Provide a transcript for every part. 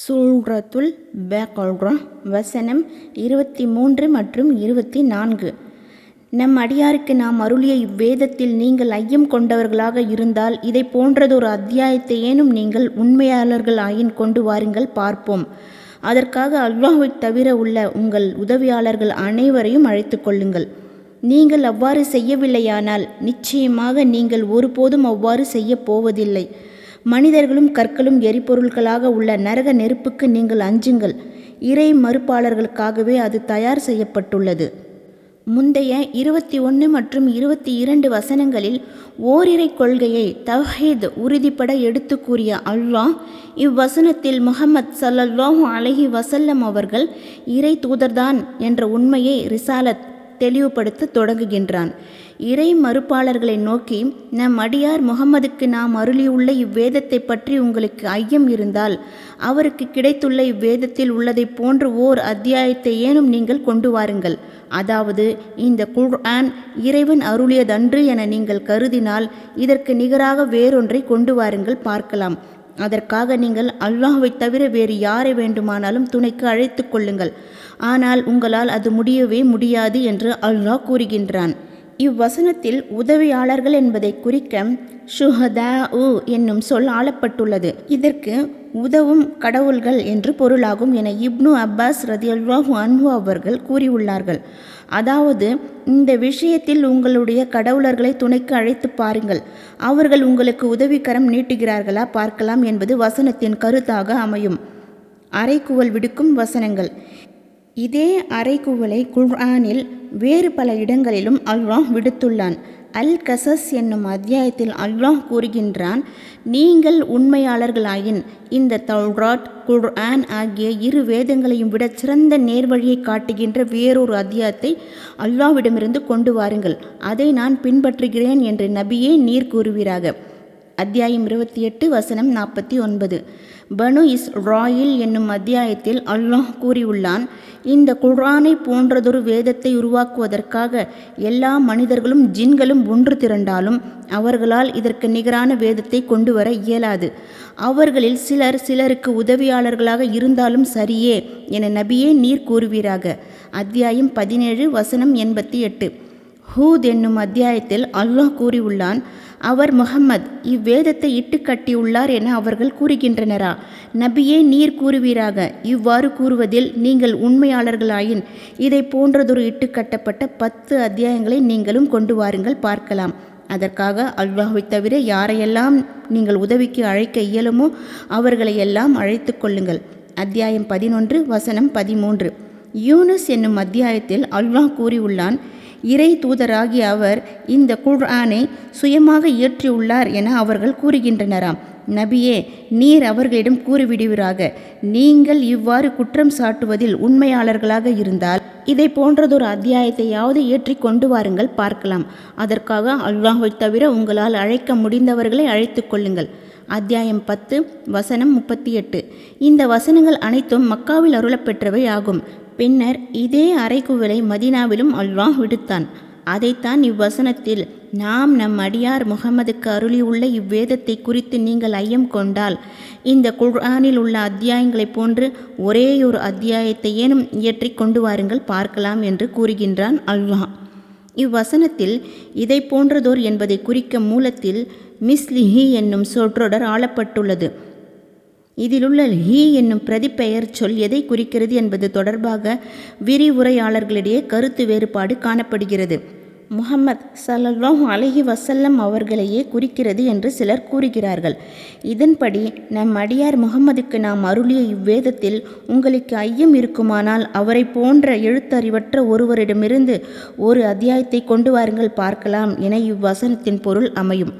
சூழ்ரத்துல் பக்ரா வசனம் இருபத்தி மூன்று மற்றும் இருபத்தி நான்கு நம் அடியாருக்கு நாம் அருளிய இவ்வேதத்தில் நீங்கள் ஐயம் கொண்டவர்களாக இருந்தால் இதை போன்றதொரு அத்தியாயத்தை ஏனும் நீங்கள் உண்மையாளர்கள் ஆயின் கொண்டு வாருங்கள் பார்ப்போம். அதற்காக அல்லாஹை தவிர உள்ள உங்கள் உதவியாளர்கள் அனைவரையும் அழைத்து கொள்ளுங்கள். நீங்கள் அவ்வாறு செய்யவில்லையானால் நிச்சயமாக நீங்கள் ஒருபோதும் அவ்வாறு செய்யப் போவதில்லை. மனிதர்களும் கற்களும் எரிபொருள்களாக உள்ள நரக நெருப்புக்கு நீங்கள் அஞ்சுங்கள். இறை மறுப்பாளர்களுக்காகவே அது தயார் செய்யப்பட்டுள்ளது. முந்தைய இருபத்தி ஒன்று மற்றும் இருபத்தி இரண்டு வசனங்களில் ஓரிரை கொள்கையை தவஹீத் உறுதிப்பட எடுத்து கூறிய அல்லாஹ் இவ்வசனத்தில் முஹம்மத் ஸல்லல்லாஹு அலஹி வசல்லம் அவர்கள் இறை தூதர்தான் என்ற உண்மையை ரிசாலத் தெளிவுபடுத்த தொடங்குகின்றான். இறை மறுப்பாளர்களை நோக்கி நம் அடியார் முகம்மதுக்கு நாம் அருளியுள்ள இவ்வேதத்தை பற்றி உங்களுக்கு ஐயம் இருந்தால் அவருக்கு கிடைத்துள்ள இவ்வேதத்தில் உள்ளதைப் போன்று ஓர் அத்தியாயத்தை ஏனும் நீங்கள் கொண்டு வாருங்கள். அதாவது இந்த குர்ஆன் இறைவன் அருளியதன்று என நீங்கள் கருதினால் இதற்கு நிகராக வேறொன்றை கொண்டு வாருங்கள் பார்க்கலாம். அதற்காக நீங்கள் அல்லாஹுவை தவிர வேறு யாரை வேண்டுமானாலும் துணைக்கு அழைத்து கொள்ளுங்கள். ஆனால் உங்களால் அது முடியவே முடியாது என்று அல்லாஹ் கூறுகின்றான். இவ்வசனத்தில் உதவியாளர்கள் என்பதை குறிக்க ஷுஹதா உ என்னும் சொல் ஆளப்பட்டுள்ளது. இதற்கு உதவும் கடவுள்கள் என்று பொருளாகும் என இப்னு அப்பாஸ் ரதியல்வாஹு அன்ஹு அவர்கள் கூறியுள்ளார்கள். அதாவது இந்த விஷயத்தில் உங்களுடைய கடவுளர்களை துணைக்கு அழைத்து பாருங்கள். அவர்கள் உங்களுக்கு உதவிக்கரம் நீட்டுகிறார்களா பார்க்கலாம் என்பது வசனத்தின் கருத்தாக அமையும். அரைக்குவல் விடுக்கும் வசனங்கள். இதே அறைகூவலை குர்ஆனில் வேறு பல இடங்களிலும் அல்வாஹ் விடுத்துள்ளான். அல் கசஸ் என்னும் அத்தியாயத்தில் அல்வாஹ் கூறுகின்றான் நீங்கள் உண்மையாளர்களாயின் இந்த தௌராட் குர்ஆன் ஆகிய இரு வேதங்களையும் விட சிறந்த நேர்வழியை காட்டுகின்ற வேறொரு அத்தியாயத்தை அல்வாவிடமிருந்து கொண்டு வாருங்கள். அதை நான் பின்பற்றுகிறேன் என்று நபியே நீர் கூறுவீராக. அத்தியாயம் இருபத்தி எட்டு வசனம் நாற்பத்தி ஒன்பது. பனு இஸ் ராயில் என்னும் அத்தியாயத்தில் அல்லாஹ் கூறியுள்ளான் இந்த குரானை போன்றதொரு வேதத்தை உருவாக்குவதற்காக எல்லா மனிதர்களும் ஜின்களும் ஒன்று திரண்டாலும் அவர்களால் இதற்கு நிகரான வேதத்தை கொண்டு வர இயலாது. அவர்களில் சிலர் சிலருக்கு உதவியாளர்களாக இருந்தாலும் சரியே என நபியே நீர் கூறுவீராக. அத்தியாயம் பதினேழு வசனம் எண்பத்தி எட்டு. ஹூத் என்னும் அத்தியாயத்தில் அல்லாஹ் கூறியுள்ளான் அவர் முகம்மது இவ்வேதத்தை இட்டு கட்டியுள்ளார் என அவர்கள் கூறுகின்றனரா? நபியே நீர் கூறுவீராக. இவ்வாறு கூறுவதில் நீங்கள் உண்மையாளர்களாயின் இதை போன்றதொரு இட்டு கட்டப்பட்ட பத்து அத்தியாயங்களை நீங்களும் கொண்டு வாருங்கள் பார்க்கலாம். அதற்காக அல்லாஹை தவிர யாரையெல்லாம் நீங்கள் உதவிக்கு அழைக்க இயலுமோ அவர்களை எல்லாம் அழைத்து கொள்ளுங்கள். அத்தியாயம் பதினொன்று வசனம் பதிமூன்று. யூனுஸ் என்னும் அத்தியாயத்தில் அல்வா கூறியுள்ளான் இறை தூதராகிய அவர் இந்த குர்ஆனை சுயமாக இயற்றியுள்ளார் என அவர்கள் கூறுகின்றனராம். நபியே நீர் அவர்களிடம் கூறிவிடுவீராக. நீங்கள் இவ்வாறு குற்றம் சாட்டுவதில் உண்மையாளர்களாக இருந்தால் இதை போன்றதொரு அத்தியாயத்தையாவது ஏற்றி கொண்டு வாருங்கள் பார்க்கலாம். அதற்காக அல்லாஹை தவிர உங்களால் அழைக்க முடிந்தவர்களை அழைத்து கொள்ளுங்கள். அத்தியாயம் பத்து வசனம் முப்பத்தி எட்டு. இந்த வசனங்கள் அனைத்தும் மக்காவில் அருளப்பெற்றவை ஆகும். பின்னர் இதே அறைகுவலை மதினாவிலும் அல்லாஹ் விடுத்தான். அதைத்தான் இவ்வசனத்தில் நாம் நம் அடியார் முகமதுக்கு அருளியுள்ள இவ்வேதத்தை குறித்து நீங்கள் ஐயம் கொண்டால் இந்த குர்ஆனில் உள்ள அத்தியாயங்களைப் போன்று ஒரேயொரு அத்தியாயத்தை ஏனும் இயற்றி கொண்டு வாருங்கள் பார்க்கலாம் என்று கூறுகின்றான் அல்வா இவ்வசனத்தில் இதை போன்றதோர் என்பதை குறிக்க மூலத்தில் மிஸ்லிஹி என்னும் சொற்றொடர் ஆளப்பட்டுள்ளது. இதிலுள்ள ஹீ என்னும் பிரதிப்பெயர் சொல் எதை குறிக்கிறது என்பது தொடர்பாக விரிவுரையாளர்களிடையே கருத்து வேறுபாடு காணப்படுகிறது. முகமது சல்லல்லாஹு அலஹி வசல்லம் அவர்களையே குறிக்கிறது என்று சிலர் கூறுகிறார்கள். இதன்படி நம் அடியார் முகமதுக்கு நாம் அருளிய இவ்வேதத்தில் உங்களுக்கு ஐயம் இருக்குமானால் அவரை போன்ற எழுத்தறிவற்ற ஒருவரிடமிருந்து ஒரு அத்தியாயத்தை கொண்டு வாருங்கள் பார்க்கலாம் என இவ்வசனத்தின் பொருள் அமையும்.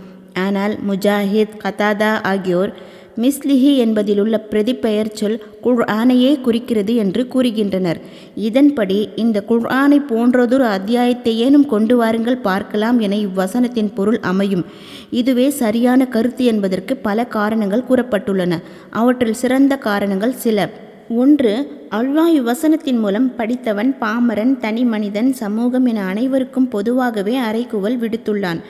ஆனால் முஜாஹித் கதாதா ஆகியோர் மிஸ்லிஹி என்பதிலுள்ள பிரதிப்பெயர் சொல் குர்ஆனையே குறிக்கிறது என்று கூறுகின்றனர். இதன்படி இந்த குர்ஆனை போன்றதொரு அத்தியாயத்தை ஏனும் கொண்டு வாருங்கள் பார்க்கலாம் என இவ்வசனத்தின் பொருள் அமையும். இதுவே சரியான கருத்து என்பதற்கு பல காரணங்கள் கூறப்பட்டுள்ளன. அவற்றில் சிறந்த காரணங்கள் சில. ஒன்று அல்வா இவ்வசனத்தின் மூலம் படித்தவன் பாமரன் தனி மனிதன் சமூகம் என அனைவருக்கும் பொதுவாகவே அறைகூவல் விடுத்துள்ளான்.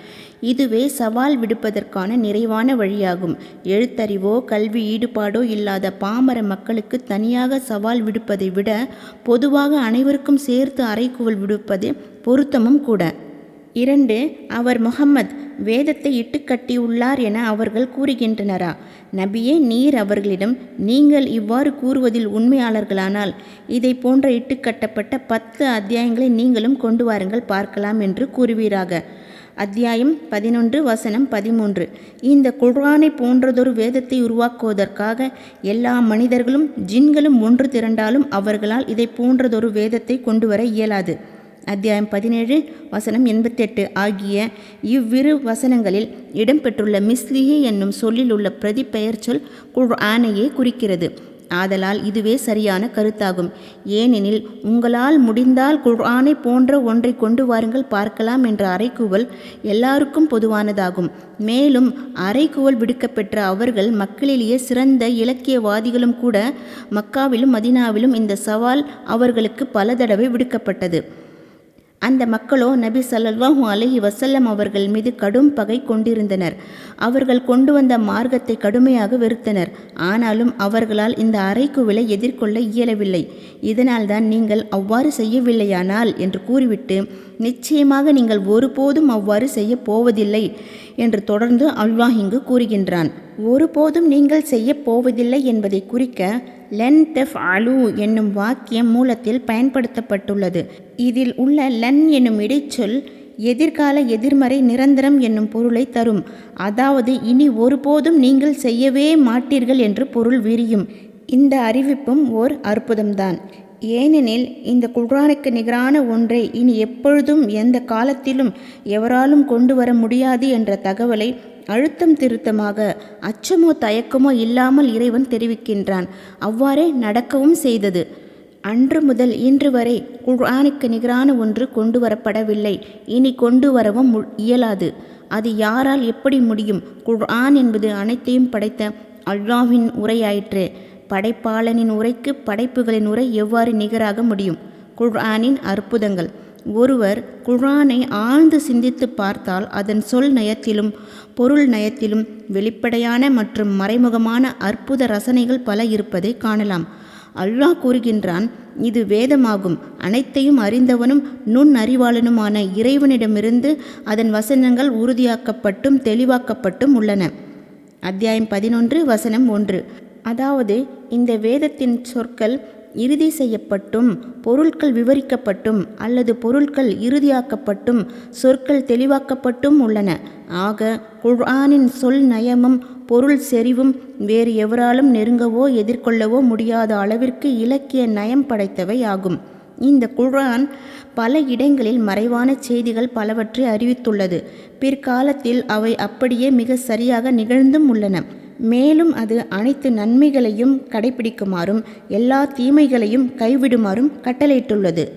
இதுவே சவால் விடுப்பதற்கான நிறைவான வழியாகும். எழுத்தறிவோ கல்வி ஈடுபாடோ இல்லாத பாமர மக்களுக்கு தனியாக சவால் விடுப்பதை விட பொதுவாக அனைவருக்கும் சேர்த்து அறைக்குவல் விடுப்பது பொருத்தமும் கூட. இரண்டு அவர் முகம்மது வேதத்தை இட்டுக்கட்டியுள்ளார் என அவர்கள் கூறுகின்றனரா? நபியே நீர் அவர்களிடம் நீங்கள் இவ்வாறு கூறுவதில் உண்மையாளர்களானால் இதை போன்ற இட்டுக்கட்டப்பட்ட பத்து அத்தியாயங்களை நீங்களும் கொண்டு வாருங்கள் பார்க்கலாம் என்று கூறுவீராக. அத்தியாயம் பதினொன்று வசனம் பதிமூன்று. இந்த குர்ஆனை போன்றதொரு வேதத்தை உருவாக்குவதற்காக எல்லா மனிதர்களும் ஜின்களும் ஒன்று திரண்டாலும் அவர்களால் இதை போன்றதொரு வேதத்தை கொண்டு வர இயலாது. அத்தியாயம் பதினேழு வசனம் எண்பத்தெட்டு. ஆகிய இவ்விரு வசனங்களில் இடம்பெற்றுள்ள மிஸ்லிஹி என்னும் சொல்லில் உள்ள பிரதி பெயர்ச்சொல் குர் ஆனையே குறிக்கிறது. ஆதலால் இதுவே சரியான கருத்தாகும். ஏனெனில் உங்களால் முடிந்தால் குர்ஆனை போன்ற ஒன்றை கொண்டு வாருங்கள் பார்க்கலாம் என்ற அறைகூவல் எல்லாருக்கும் பொதுவானதாகும். மேலும் அறைகூவல் விடுக்கப்பெற்ற அவர்கள் மக்களிலேயே சிறந்த இலக்கியவாதிகளும் கூட மக்காவிலும் மதினாவிலும் இந்த சவால் அவர்களுக்கு பல தடவை விடுக்கப்பட்டது. அந்த மக்களோ நபி சல்லாஹூ அலஹி வசல்லம் அவர்கள் மீது கடும் பகை கொண்டிருந்தனர். அவர்கள் கொண்டு வந்த மார்க்கத்தை கடுமையாக வெறுத்தனர். ஆனாலும் அவர்களால் இந்த அறைக்குவிலை எதிர்கொள்ள இயலவில்லை. இதனால்தான் நீங்கள் அவ்வாறு செய்யவில்லையானால் என்று கூறிவிட்டு நிச்சயமாக நீங்கள் ஒருபோதும் அவ்வாறு செய்ய போவதில்லை என்று தொடர்ந்து அல்வாஹ் இங்கு கூறுகின்றான். ஒருபோதும் நீங்கள் செய்ய போவதில்லை என்பதை குறிக்க லென் தெஃப் அலு என்னும் வாக்கியம் மூலத்தில் பயன்படுத்தப்பட்டுள்ளது. இதில் உள்ள லென் என்னும் இடைச்சொல் எதிர்கால எதிர்மறை நிரந்தரம் என்னும் பொருளை தரும். அதாவது இனி ஒருபோதும் நீங்கள் செய்யவே மாட்டீர்கள் என்று பொருள் விரியும். இந்த அறிவிப்பும் ஓர் அற்புதம்தான். ஏனெனில் இந்த குர்ஆனுக்கு நிகரான ஒன்றை இனி எப்பொழுதும் எந்த காலத்திலும் எவராலும் கொண்டு வர முடியாது என்ற தகவலை அழுத்தம் திருத்தமாக அச்சமோ தயக்கமோ இல்லாமல் இறைவன் தெரிவிக்கின்றான். அவ்வாறே நடக்கவும் செய்தது. அன்று முதல் இன்று வரை குர்ஆனுக்கு நிகரான ஒன்று கொண்டு வரப்படவில்லை. இனி கொண்டு வரவும் மு- இயலாது. அது யாரால் எப்படி முடியும்? குர்ஆன் என்பது அனைத்தையும் படைத்த அல்லாஹின் உரையாயிற்று. படைப்பாளனின் உரைக்கு படைப்புகளின் உரை எவ்வாறு நிகராக முடியும்? குர்ஆனின் அற்புதங்கள். ஒருவர் குர்ஆனை ஆழ்ந்து சிந்தித்து பார்த்தால் அதன் சொல் நயத்திலும் பொருள் நயத்திலும் வெளிப்படையான மற்றும் மறைமுகமான அற்புத ரசனைகள் பல இருப்பதை காணலாம். அல்லாஹ் கூறுகின்றான் இது வேதமாகும். அனைத்தையும் அறிந்தவனும் நுண் அறிவாளனுமான இறைவனிடமிருந்து அதன் வசனங்கள் உறுதியாக்கப்பட்டும் தெளிவாக்கப்பட்டும் உள்ளன. அத்தியாயம் பதினொன்று வசனம் ஒன்று. அதாவது இந்த வேதத்தின் சொற்கள் இறுதி செய்யப்பட்டும் பொருட்கள் விவரிக்கப்பட்டும் அல்லது பொருட்கள் இறுதியாக்கப்பட்டும் சொற்கள் தெளிவாக்கப்பட்டும் உள்ளன. ஆக குர்ஆனின் சொல் நயமும் பொருள் செறிவும் வேறு எவராலும் நெருங்கவோ எதிர்கொள்ளவோ முடியாத அளவிற்கு இலக்கிய நயம் படைத்தவை ஆகும். இந்த குர்ஆன் பல இடங்களில் மறைவான செய்திகள் பலவற்றை அறிவித்துள்ளது. பிற்காலத்தில் அவை அப்படியே மிக சரியாக நிகழ்ந்தும் உள்ளன. மேலும் அது அனைத்து நன்மைகளையும் கடைபிடிக்குமாறும் எல்லா தீமைகளையும் கைவிடுமாறும் கட்டளையிட்டுள்ளது.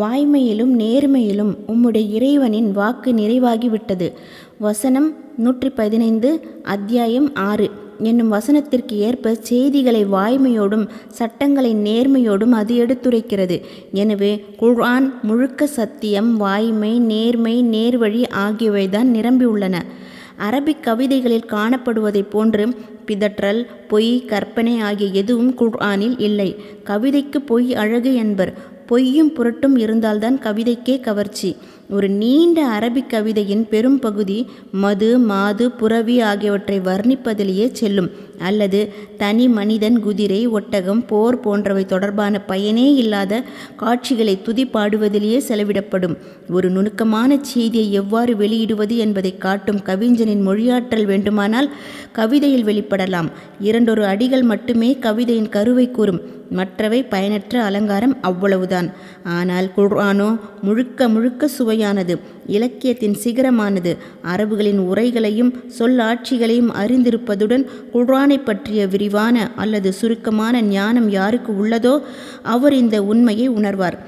வாய்மையிலும் நேர்மையிலும் உம்முடைய இறைவனின் வாக்கு நிறைவாகிவிட்டது. வசனம் நூற்றி பதினைந்து அத்தியாயம் ஆறு. என்னும் வசனத்திற்கு ஏற்ப செய்திகளை வாய்மையோடும் சட்டங்களை நேர்மையோடும் அது எடுத்துரைக்கிறது. எனவே குர்ஆன் முழுக்க சத்தியம் வாய்மை நேர்மை நேர்வழி ஆகியவைதான் நிரம்பியுள்ளன. அரபிக் கவிதைகளில் காணப்படுவதைப் போன்று பிதற்றல் பொய் கற்பனை ஆகிய எதுவும் குர்ஆனில் இல்லை. கவிதைக்கு பொய் அழகு என்பர். பொய்யும் புரட்டும் இருந்தால்தான் கவிதைக்கே கவர்ச்சி. ஒரு நீண்ட அரபிக் கவிதையின் பெரும் பகுதி மது மாது புறவி ஆகியவற்றை வர்ணிப்பதிலேயே செல்லும். அல்லது தனி மனிதன் குதிரை ஒட்டகம் போர் போன்றவை தொடர்பான பயனே இல்லாத காட்சிகளை துதி பாடுவதிலேயே செலவிடப்படும். ஒரு நுணுக்கமான செய்தியை எவ்வாறு வெளியிடுவது என்பதை காட்டும் கவிஞனின் மொழியாற்றல் வேண்டுமானால் கவிதையில் வெளிப்படலாம். இரண்டொரு அடிகள் மட்டுமே கவிதையின் கருவை கூறும். மற்றவை பயனற்ற அலங்காரம் அவ்வளவுதான். ஆனால் குர்ஆனோ முழுக்க முழுக்க சுவையானது இலக்கியத்தின் சிகரமானது. அரபுகளின் உரைகளையும் சொல்லாட்சிகளையும் அறிந்திருப்பதுடன் குர்ஆன் பற்றிய விரிவான அல்லது சுருக்கமான ஞானம் யாருக்கு உள்ளதோ அவர் இந்த உண்மையை உணர்வார்.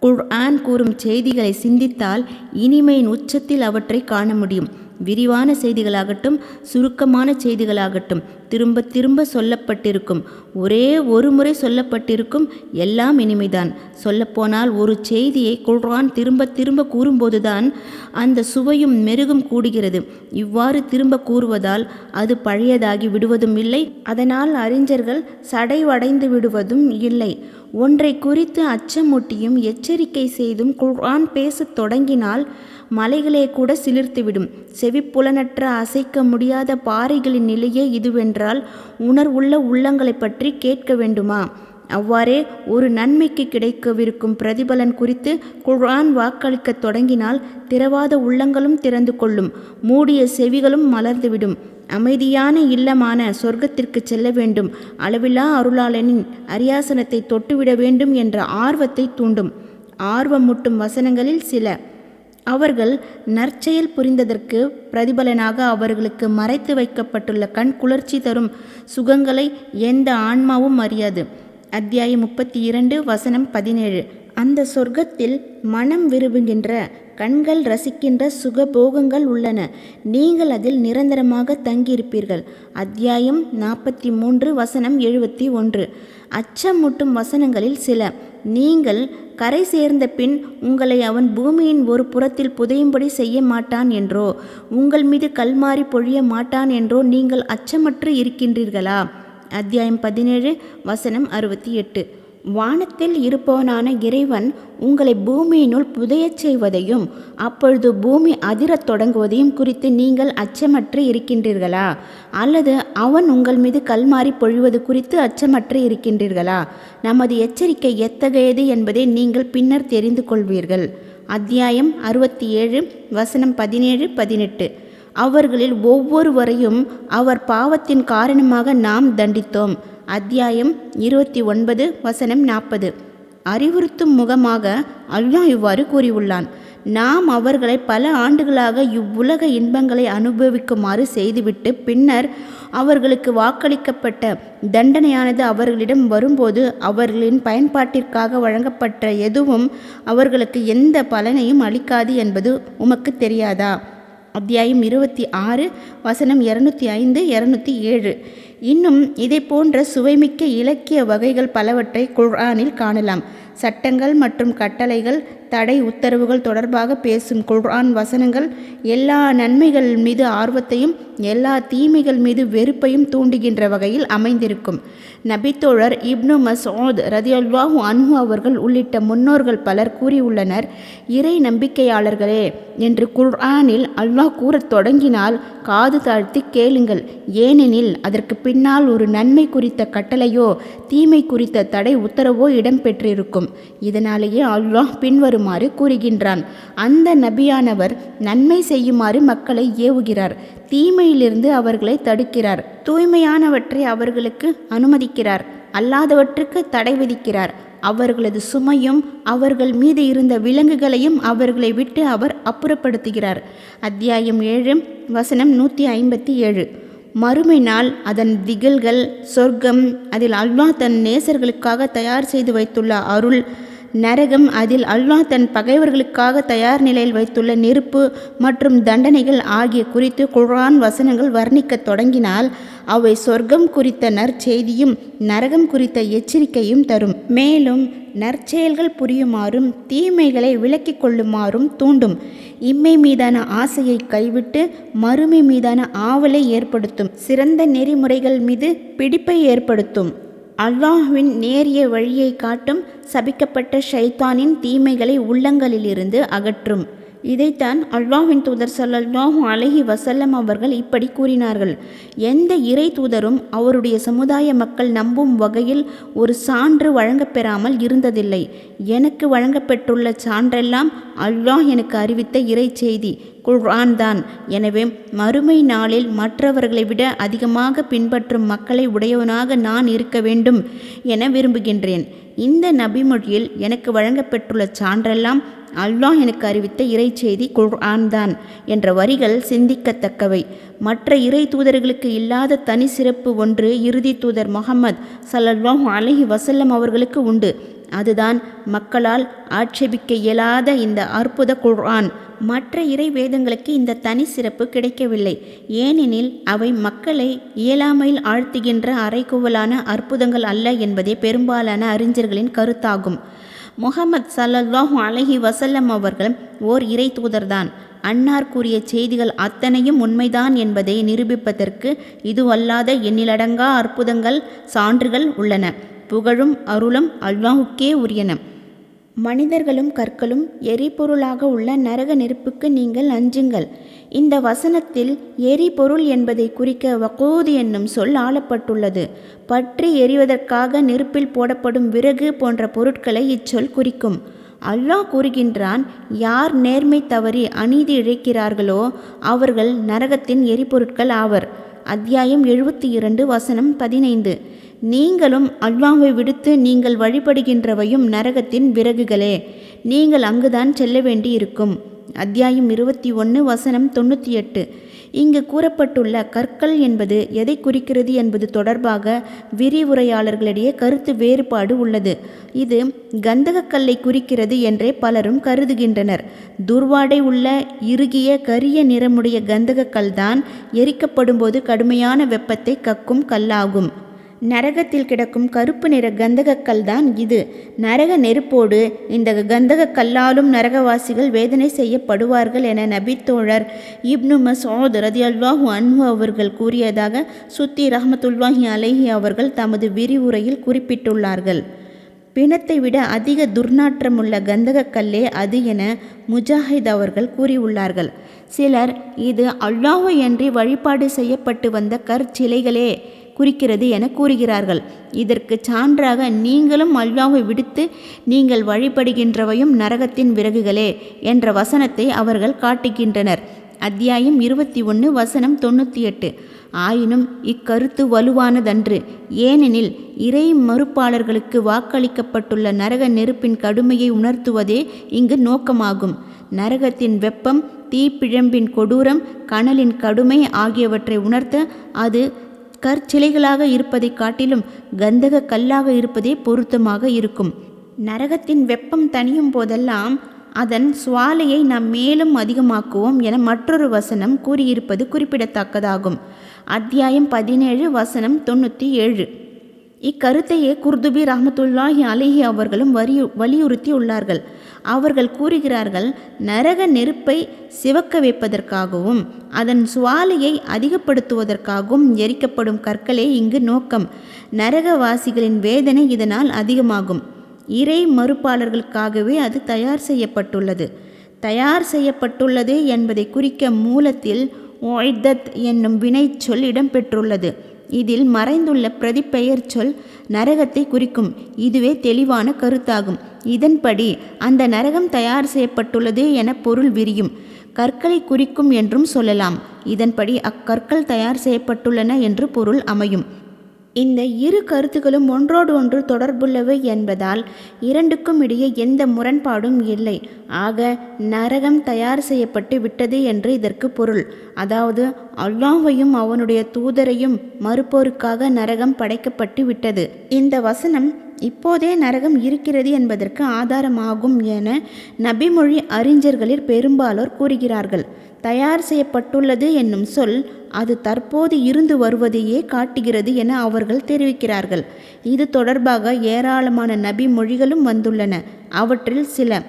குர்ஆன் கூறும் செய்திகளை சிந்தித்தால் இனிமையின் உச்சத்தில் அவற்றை காண முடியும். விரிவான செய்திகளாகட்டும் சுருக்கமான செய்திகளாகட்டும் திரும்ப திரும்ப சொல்லப்பட்டிருக்கும். ஒரே ஒரு முறை சொல்லப்பட்டிருக்கும். எல்லாம் இனிமைதான். சொல்லப்போனால் ஒரு செய்தியை குர்ஆன் திரும்ப திரும்ப கூறும்போதுதான் அந்த சுவையும் மெருகும் கூடுகிறது. இவ்வாறு திரும்ப கூறுவதால் அது பழையதாகி விடுவதும் இல்லை. அதனால் அறிஞர்கள் சடைவடைந்து விடுவதும் இல்லை. ஒன்றை குறித்து அச்சமூட்டியும் எச்சரிக்கை செய்தும் குர்ஆன் பேசத் தொடங்கினால் மலைகளே கூட சிலிர்த்துவிடும். செவிப்புலனற்ற அசைக்க முடியாத பாறைகளின் நிலையே என்றால் உணர்வுள்ள உள்ளங்களைப் பற்றி கேட்க வேண்டுமா? அவ்வாறே ஒரு நன்மைக்கு கிடைக்கவிருக்கும் பிரதிபலன் குறித்து குர்ஆன் வாக்களிக்கத் தொடங்கினால் திறவாத உள்ளங்களும் திறந்து கொள்ளும் மூடிய செவிகளும் மலர்ந்துவிடும். அமைதியான இல்லமான சொர்க்கத்திற்கு செல்ல வேண்டும். அளவிலா அருளாளனின் அரியாசனத்தை தொட்டுவிட வேண்டும் என்ற ஆர்வத்தை தூண்டும். ஆர்வமூட்டும் வசனங்களில் சில அவர்கள் நற்செயல் புரிந்ததற்கு பிரதிபலனாக அவர்களுக்கு மறைத்து வைக்கப்பட்டுள்ள கண் குளிர்ச்சி தரும் சுகங்களை எந்த ஆன்மாவும் அறியாது. அத்தியாயம் முப்பத்தி இரண்டு வசனம் பதினேழு. அந்த சொர்க்கத்தில் மனம் விரும்புகின்ற கண்கள் ரசிக்கின்ற சுகபோகங்கள் உள்ளன. நீங்கள் அதில் நிரந்தரமாக தங்கியிருப்பீர்கள். அத்தியாயம் நாற்பத்தி மூன்று வசனம் எழுபத்தி ஒன்று அச்சமூட்டும் வசனங்களில் சில. நீங்கள் கரை சேர்ந்த பின் உங்களை அவன் பூமியின் ஒரு புறத்தில் புதையும்படி செய்ய மாட்டான் என்றோ உங்கள் மீது கல்மாரி பொழிய மாட்டான் என்றோ நீங்கள் அச்சமற்று இருக்கின்றீர்களா? அத்தியாயம் பதினேழு வசனம் அறுபத்தி எட்டு வானத்தில் இருப்பவனான இறைவன் உங்களை பூமியினுள் புதையச் செய்வதையும் அப்பொழுது பூமி அதிரத் தொடங்குவதையும் குறித்து நீங்கள் அச்சமற்று இருக்கின்றீர்களா? அல்லது அவன் உங்கள் மீது கல்மாறி பொழிவது குறித்து அச்சமற்று இருக்கின்றீர்களா? நமது எச்சரிக்கை எத்தகையது என்பதை நீங்கள் பின்னர் தெரிந்து கொள்வீர்கள். அத்தியாயம் அறுபத்தி ஏழு வசனம் பதினேழு பதினெட்டு. அவர்களில் ஒவ்வொருவரையும் அவர் பாவத்தின் காரணமாக நாம் தண்டித்தோம். அத்தியாயம் இருபத்தி ஒன்பது வசனம் நாற்பது. அறிவுறுத்தும் முகமாக அல்லாஹ் இவ்வாறு கூறியுள்ளான் நாம் அவர்களை பல ஆண்டுகளாக இவ்வுலக இன்பங்களை அனுபவிக்குமாறு செய்துவிட்டு பின்னர் அவர்களுக்கு வாக்களிக்கப்பட்ட தண்டனையானது அவர்களிடம் வரும்போது அவர்களின் பயன்பாட்டிற்காக வழங்கப்பட்ட எதுவும் அவர்களுக்கு எந்த பலனையும் அளிக்காது என்பது உமக்கு தெரியாதா? அத்தியாயம் இருபத்தி ஆறு வசனம் இரநூத்தி ஐந்து இரநூத்தி ஏழு. இன்னும் இதை போன்ற சுவைமிக்க இலக்கிய வகைகள் பலவற்றை குர்ஆனில் காணலாம். சட்டங்கள் மற்றும் கட்டளைகள் தடை உத்தரவுகள் தொடர்பாக பேசும் குர்ஆன் வசனங்கள் எல்லா நன்மைகள் மீது ஆர்வத்தையும் எல்லா தீமைகள் மீது வெறுப்பையும் தூண்டுகின்ற வகையில் அமைந்திருக்கும். நபித்தோழர் இப்னு மசோத் ரதியல்வாஹு அன்ஹு அவர்கள் உள்ளிட்ட முன்னோர்கள் பலர் கூறியுள்ளனர் இறை நம்பிக்கையாளர்களே என்று குர்ஆனில் அல்லாஹ் கூறத் தொடங்கினால் காது தாழ்த்தி கேளுங்கள். ஏனெனில் அதற்கு பின்னால் ஒரு நன்மை குறித்த கட்டளையோ தீமை குறித்த தடை உத்தரவோ இடம்பெற்றிருக்கும். இதனாலேயே அல்லாஹ் பின்வருமாறு கூறுகின்றான். அந்த நபியானவர் நன்மை செய்யுமாறு மக்களை ஏவுகிறார். தீமையிலிருந்து அவர்களை தடுக்கிறார். தூய்மையானவற்றை அவர்களுக்கு அனுமதிக்கிறார். அல்லாதவற்றுக்கு தடை விதிக்கிறார். அவர்களது சுமையும் அவர்கள் மீது இருந்த விலங்குகளையும் அவர்களை விட்டு அவர் அப்புறப்படுத்துகிறார். அத்தியாயம் ஏழு வசனம் நூற்றி ஐம்பத்தி ஏழு. மறுமை நாள் அதன் திகழ்கள் சொர்க்கம் அதில் அல்லாஹ் தன் நேசர்களுக்காக தயார் செய்து வைத்துள்ள அருள் நரகம் அதில் அல்லாஹ் தன் பகைவர்களுக்காக தயார் நிலையில் வைத்துள்ள நெருப்பு மற்றும் தண்டனைகள் ஆகிய குறித்து குர்ஆன் வசனங்கள் வர்ணிக்க தொடங்கினால் அவை சொர்க்கம் குறித்த நற்செய்தியும் நரகம் குறித்த எச்சரிக்கையும் தரும். மேலும் நற்செயல்கள் புரியுமாறும் தீமைகளை விலக்கிக் கொள்ளுமாறும் தூண்டும். இம்மை மீதான ஆசையை கைவிட்டு மறுமை மீதான ஆவலை ஏற்படுத்தும். சிறந்த நெறிமுறைகள் மீது பிடிப்பை ஏற்படுத்தும். அல்லாஹ்வின் நேரிய வழியை காட்டும் சபிக்கப்பட்ட ஷைத்தானின் தீமைகளை உள்ளங்களிலிருந்து அகற்றும். இதைத்தான் அல்லாஹின் தூதர் ஸல்லல்லாஹு அலஹி வசல்லம் அவர்கள் இப்படி கூறினார்கள். எந்த இறை தூதரும் அவருடைய சமுதாய மக்கள் நம்பும் வகையில் ஒரு சான்று வழங்கப்பெறாமல் இருந்ததில்லை. எனக்கு வழங்கப்பெற்றுள்ள சான்றெல்லாம் அல்லாஹ் எனக்கு அறிவித்த இறை செய்தி குர்ஆன் தான். எனவே மறுமை நாளில் மற்றவர்களை விட அதிகமாக பின்பற்றும் மக்களை உடையவனாக நான் இருக்க வேண்டும் என விரும்புகின்றேன். இந்த நபிமொழியில் எனக்கு வழங்கப்பெற்றுள்ள சான்றெல்லாம் அல்லாஹ் எனக்கு அறிவித்த இறை செய்தி குர்ஆன் தான் என்ற வரிகள் சிந்திக்கத்தக்கவை. மற்ற இறை தூதர்களுக்கு இல்லாத தனி சிறப்பு ஒன்று இறுதி தூதர் முகமது சல்லல்லாஹு அலஹி வசல்லம் அவர்களுக்கு உண்டு. அதுதான் மக்களால் ஆட்சேபிக்க இயலாத இந்த அற்புத குர்ஆன். மற்ற இறை வேதங்களுக்கு இந்த தனி சிறப்பு கிடைக்கவில்லை. ஏனெனில் அவை மக்களை இயலாமையில் ஆழ்த்துகின்ற அறைகூவலான அற்புதங்கள் அல்ல என்பதே பெரும்பாலான அறிஞர்களின் கருத்தாகும். முகமது சல்லல்லாஹு அலஹி வசல்லம் அவர்கள் ஓர் இறை தூதர்தான். அன்னார் கூறிய செய்திகள் அத்தனையும் உண்மைதான் என்பதை நிரூபிப்பதற்கு இதுவல்லாத எண்ணிலடங்கா அற்புதங்கள் சான்றுகள் உள்ளன. புகழும் அருளும் அல்லாஹுக்கே உரியன. மனிதர்களும் கற்களும் எரிபொருளாக உள்ள நரக நெருப்புக்கு நீங்கள் அஞ்சுங்கள். இந்த வசனத்தில் எரிபொருள் என்பதை குறிக்க வகூது என்னும் சொல் ஆளப்பட்டுள்ளது. பற்றி எரிவதற்காக நெருப்பில் போடப்படும் விறகு போன்ற பொருட்களை இச்சொல் குறிக்கும். அல்லாஹ் கூறுகின்றான் யார் நேர்மை தவறி அநீதி இழைக்கிறார்களோ அவர்கள் நரகத்தின் எரிபொருட்கள் ஆவர். அத்தியாயம் எழுபத்தி இரண்டு வசனம் பதினைந்து. நீங்களும் அல்லாஹை விடுத்து நீங்கள் வழிபடுகின்றவையும் நரகத்தின் விறகுகளே. நீங்கள் அங்குதான் செல்ல வேண்டி இருக்கும் அத்தியாயம் இருபத்தி ஒன்று வசனம் தொண்ணூற்றி எட்டு. இங்கு கூறப்பட்டுள்ள கற்கள் என்பது எதை குறிக்கிறது என்பது தொடர்பாக விரிவுரையாளர்களிடையே கருத்து வேறுபாடு உள்ளது. இது கந்தகக்கல்லை குறிக்கிறது என்றே பலரும் கருதுகின்றனர். துர்வாடை உள்ள இறுகிய கரிய நிறமுடைய கந்தகக்கல் தான் எரிக்கப்படும்போது கடுமையான வெப்பத்தை கக்கும் கல்லாகும். நரகத்தில் கிடக்கும் கருப்பு நிற கந்தகக்கல் தான் இது. நரக நெருப்போடு இந்த கந்தக கல்லாலும் நரகவாசிகள் வேதனை செய்யப்படுவார்கள் என நபித்தோழர் இப்னு மசோத் ரதி அல்வாஹு அன்ஹு அவர்கள் கூறியதாக சுத்தி ரஹமத்துல்வாஹி அலைஹி அவர்கள் தமது விரிவுரையில் குறிப்பிட்டுள்ளார்கள். பிணத்தை விட அதிக துர்நாற்றமுள்ள கந்தகக்கல்லே அது என முஜாஹித் அவர்கள் கூறியுள்ளார்கள். சிலர் இது அல்லாஹு என்று வழிபாடு செய்யப்பட்டு வந்த கற்சிலைகளே குறிக்கிறது என கூறுகிறார்கள். இதற்கு சான்றாக நீங்களும் அல்லாஹை விடுத்து நீங்கள் வழிபடுகின்றவையும் நரகத்தின் விறகுகளே என்ற வசனத்தை அவர்கள் காட்டுகின்றனர். அத்தியாயம் இருபத்தி ஒன்று வசனம் தொண்ணூற்றி எட்டு. ஆயினும் இக்கருத்து வலுவானதன்று. ஏனெனில் இறை மறுப்பாளர்களுக்கு வாக்களிக்கப்பட்டுள்ள நரக நெருப்பின் கடுமையை உணர்த்துவதே இங்கு நோக்கமாகும். நரகத்தின் வெப்பம் தீப்பிழம்பின் கொடூரம் கனலின் கடுமை ஆகியவற்றை உணர்த்த அது கற்சிலைகளாக இருப்பதைக் காட்டிலும் கந்தக கல்லாக இருப்பதே பொருத்தமாக இருக்கும். நரகத்தின் வெப்பம் தணியும் போதெல்லாம் அதன் சுவாலையை நாம் மேலும் அதிகமாக்குவோம் என மற்றொரு வசனம் கூறியிருப்பது குறிப்பிடத்தக்கதாகும். அத்தியாயம் பதினேழு வசனம் தொண்ணூற்றி ஏழு இக்கருத்தையே குர்துபி ரஹமத்துல்லாஹி அலிஹி அவர்களும் வலியு வலியுறுத்தி உள்ளார்கள் அவர்கள் கூறுகிறார்கள் நரக நெருப்பை சிவக்க வைப்பதற்காகவும் அதன் சுவாலையை அதிகப்படுத்துவதற்காகவும் எரிக்கப்படும் கற்களே இங்கு நோக்கம். நரகவாசிகளின் வேதனை இதனால் அதிகமாகும். இறை மறுப்பாளர்களுக்காகவே அது தயார் செய்யப்பட்டுள்ளது. தயார் செய்யப்பட்டுள்ளது என்பதை குறிக்க மூலத்தில் ஒய்தத் என்னும் வினைச்சொல் இடம்பெற்றுள்ளது. இதில் மறைந்துள்ள பிரதிப்பெயர் சொல் நரகத்தை குறிக்கும். இதுவே தெளிவான கருத்தாகும். இதன்படி அந்த நரகம் தயார் செய்யப்பட்டுள்ளது என பொருள் விரியும். கற்களை குறிக்கும் என்றும் சொல்லலாம். இதன்படி அக்கற்கள் தயார் செய்யப்பட்டுள்ளன என்று பொருள் அமையும். இந்த இரு கருத்துக்களும் ஒன்றோடு ஒன்று தொடர்புள்ளவை என்பதால் இரண்டுக்கும் இடையே எந்த முரண்பாடும் இல்லை. ஆக நரகம் தயார் செய்யப்பட்டு விட்டது என்று இதற்கு பொருள். அதாவது அல்லாஹையும் அவனுடைய தூதரையும் மறுப்போருக்காக நரகம் படைக்கப்பட்டு விட்டது. இந்த வசனம் இப்போதே நரகம் இருக்கிறது என்பதற்கு ஆதாரமாகும் என நபிமொழி அறிஞர்களில் பெரும்பாலோர் கூறுகிறார்கள். தயார் செய்யப்பட்டுள்ளது என்னும் சொல் அது தற்போது இருந்து வருவதையே காட்டுகிறது என அவர்கள் தெரிவிக்கிறார்கள். இது தொடர்பாக ஏராளமான நபி மொழிகளும் வந்துள்ளன. அவற்றில் சில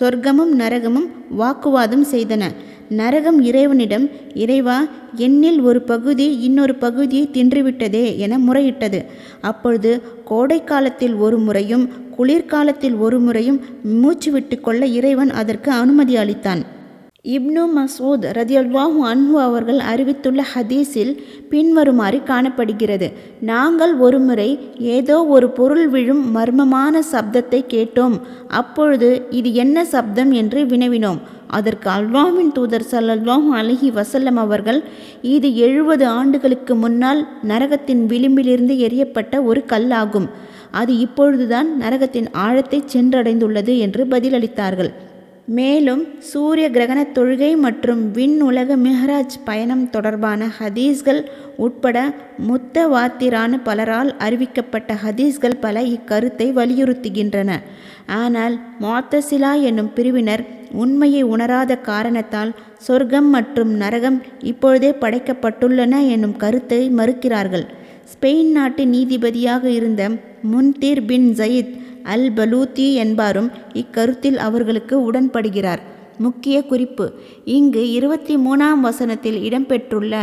சொர்க்கமும் நரகமும் வாக்குவாதம் செய்தன. நரகம் இறைவனிடம் இறைவா என்னில் ஒரு பகுதி இன்னொரு பகுதியை தின்றுவிட்டதே என முறையிட்டது. அப்பொழுது கோடை காலத்தில் ஒரு முறையும் குளிர்காலத்தில் ஒரு முறையும் மூச்சு விட்டு கொள்ள இறைவன் அதற்கு அனுமதி அளித்தான். இப்னு மசூத் ரதியல்வாஹு அன்ஹு அவர்கள் அறிவித்துள்ள ஹதீஸில் பின்வருமாறு காணப்படுகிறது. நாங்கள் ஒருமுறை ஏதோ ஒரு பொருள் விழும் மர்மமான சப்தத்தை கேட்டோம். அப்பொழுது இது என்ன சப்தம்? என்று வினவினோம். அதற்கு அல்வாவின் தூதர் சல்லல்லாஹு அலஹி வசல்லம் அவர்கள் இது எழுபது ஆண்டுகளுக்கு முன்னால் நரகத்தின் விளிம்பிலிருந்து எரியப்பட்ட ஒரு கல்லாகும். அது இப்பொழுதுதான் நரகத்தின் ஆழத்தை சென்றடைந்துள்ளது என்று பதிலளித்தார்கள். மேலும் சூரிய கிரகண தொழுகை மற்றும் விண் உலக மெஹராஜ் பயணம் தொடர்பான ஹதீஸ்கள் உட்பட முத்தவாத்திரான பலரால் அறிவிக்கப்பட்ட ஹதீஸ்கள் பல இக்கருத்தை வலியுறுத்துகின்றன. ஆனால் மாத்தசிலா என்னும் பிரிவினர் உண்மையை உணராத காரணத்தால் சொர்க்கம் மற்றும் நரகம் இப்பொழுதே படைக்கப்பட்டுள்ளன என்னும் கருத்தை மறுக்கிறார்கள். ஸ்பெயின் நாட்டு நீதிபதியாக இருந்த முன்தீர் பின் ஜயித் அல் பலூத்தி என்பாரும் இக்கருத்தில் அவர்களுக்கு உடன்படுகிறார். முக்கிய குறிப்பு இங்கு இருபத்தி மூணாம் வசனத்தில் இடம்பெற்றுள்ள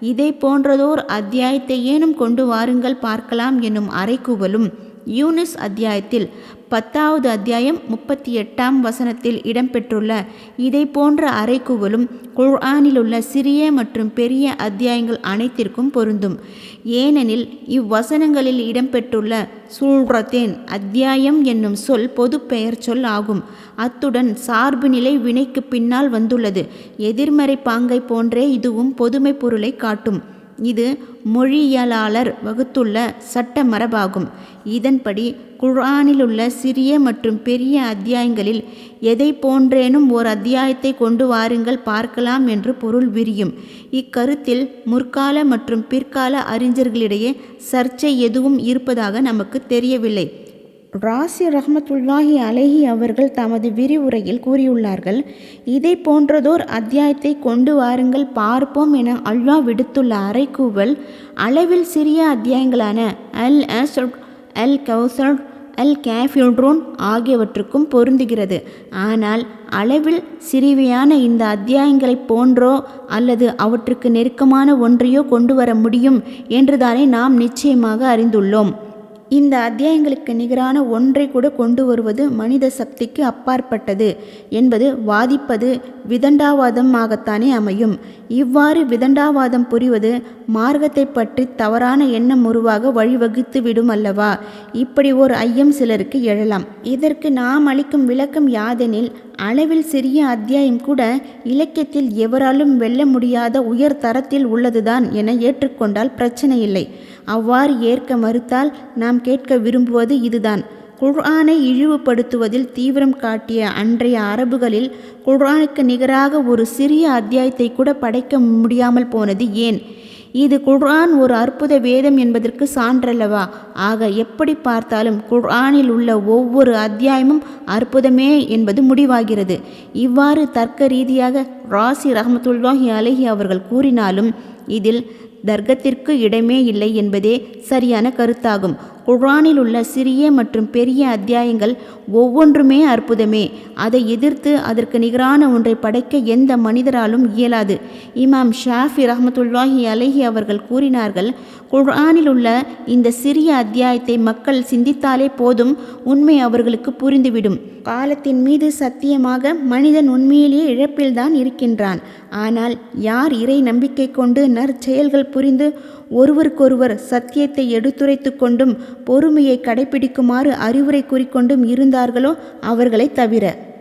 இதை போன்றதோர் அத்தியாயத்தை ஏனும் கொண்டு வாருங்கள் பார்க்கலாம் என்னும் அறைகூவலும் யூனிஸ் அத்தியாயத்தில் பத்தாவது அத்தியாயம் முப்பத்தி எட்டாம் வசனத்தில் இடம்பெற்றுள்ள இதை போன்ற அறைக்குவலும் குர்ஆனில் உள்ள சிறிய மற்றும் பெரிய அத்தியாயங்கள் அனைத்திற்கும் பொருந்தும். ஏனெனில் இவ்வசனங்களில் இடம்பெற்றுள்ள சூழ்ரத்தேன் அத்தியாயம் என்னும் சொல் பொது பெயர் சொல் ஆகும். அத்துடன் சார்பு நிலை வினைக்கு பின்னால் வந்துள்ளது. எதிர்மறை பாங்கை போன்றே இதுவும் பொதுமை பொருளை காட்டும். இது மொழியியலாளர் வகுத்துள்ள சட்ட மரபாகும். இதன்படி குர்ஆனிலுள்ள சிறிய மற்றும் பெரிய அத்தியாயங்களில் எதை போன்றேனும் ஓர் அத்தியாயத்தை கொண்டு வாருங்கள் பார்க்கலாம் என்று பொருள் விரியும். இக்கருத்தில் முற்கால மற்றும் பிற்கால அறிஞர்களிடையே சர்ச்சை எதுவும் இருப்பதாக நமக்கு தெரியவில்லை. ராசி ரஹமத்துல்லாஹி அலைஹி அவர்கள் தமது விரிவுரையில் கூறியுள்ளார்கள் இதை போன்றதோர் அத்தியாயத்தை கொண்டு வாருங்கள் பார்ப்போம் என அல்வா விடுத்துள்ள அறைக்கூவல் அளவில் சிறிய அத்தியாயங்களான அல் அஸ்ட் அல் கௌசட் அல் கேஃபியூட்ரோன் ஆகியவற்றுக்கும் பொருந்துகிறது. ஆனால் அளவில் சிறிவையான இந்த அத்தியாயங்களைப் போன்றோ அல்லது அவற்றுக்கு நெருக்கமான ஒன்றையோ கொண்டு வர முடியும் என்றுதானே நாம் நிச்சயமாக அறிந்துள்ளோம். இந்த அத்தியாயங்களுக்கு நிகரான ஒன்றை கூட கொண்டு வருவது மனித சக்திக்கு அப்பாற்பட்டது என்பது வாதிப்பது விதண்டாவாதமாகத்தானே அமையும். இவ்வாறு விதண்டாவாதம் புரிவது மார்க்கத்தை பற்றி தவறான எண்ணம் உருவாக வழிவகுத்து விடும் அல்லவா? இப்படி ஓர் ஐயம் சிலருக்கு எழலாம். இதற்கு நாம் அளிக்கும் விளக்கம் யாதெனில் அளவில் சிறிய அத்தியாயம் கூட இலக்கியத்தில் எவராலும் வெல்ல முடியாத உயர் தரத்தில் உள்ளதுதான் என ஏற்றுக்கொண்டால் பிரச்சனை இல்லை. அவ்வாறு ஏற்க மறுத்தால் நாம் கேட்க விரும்புவது இதுதான். குர்ஆனை இழிவுபடுத்துவதில் தீவிரம் காட்டிய அன்றைய அரபுகளில் குர்ஆனுக்கு நிகராக ஒரு சிறிய அத்தியாயத்தை கூட படைக்க முடியாமல் போனது ஏன்? இது குர்ஆன் ஒரு அற்புத வேதம் என்பதற்கு சான்றல்லவா? ஆக எப்படி பார்த்தாலும் குர்ஆனில் உள்ள ஒவ்வொரு அத்தியாயமும் அற்புதமே என்பது முடிவாகிறது. இவ்வாறு தர்க்க ரீதியாக ராசி ரஹமத்துல்லாஹி அலஹி அவர்கள் கூறினாலும் இதில் தர்க்கத்திற்கு இடமே இல்லை என்பதே சரியான கருத்தாகும். குர்ஆனில் உள்ள சிறிய மற்றும் பெரிய அத்தியாயங்கள் ஒவ்வொன்றுமே அற்புதமே. அதை எதிர்த்து அதற்கு நிகரான ஒன்றை படைக்க எந்த மனிதராலும் இயலாது. இமாம் ஷாஃபி ரஹமத்துல்லாஹி அலஹி அவர்கள் கூறினார்கள் குர்ஆனில் உள்ள இந்த சிறிய அத்தியாயத்தை மக்கள் சிந்தித்தாலே போதும் உண்மை அவர்களுக்கு புரிந்துவிடும். காலத்தின் மீது சத்தியமாக மனிதன் உண்மையிலேயே இழப்பில்தான் இருக்கின்றான். ஆனால் யார் இறை நம்பிக்கை கொண்டு நற்செயல்கள் புரிந்து ஒருவருக்கொருவர் சத்தியத்தை எடுத்துரைத்து கொண்டும் பொறுமையை கடைபிடிக்குமாறு அறிவுரை கூறிக்கொண்டும் இருந்தார்களோ அவர்களை தவிர.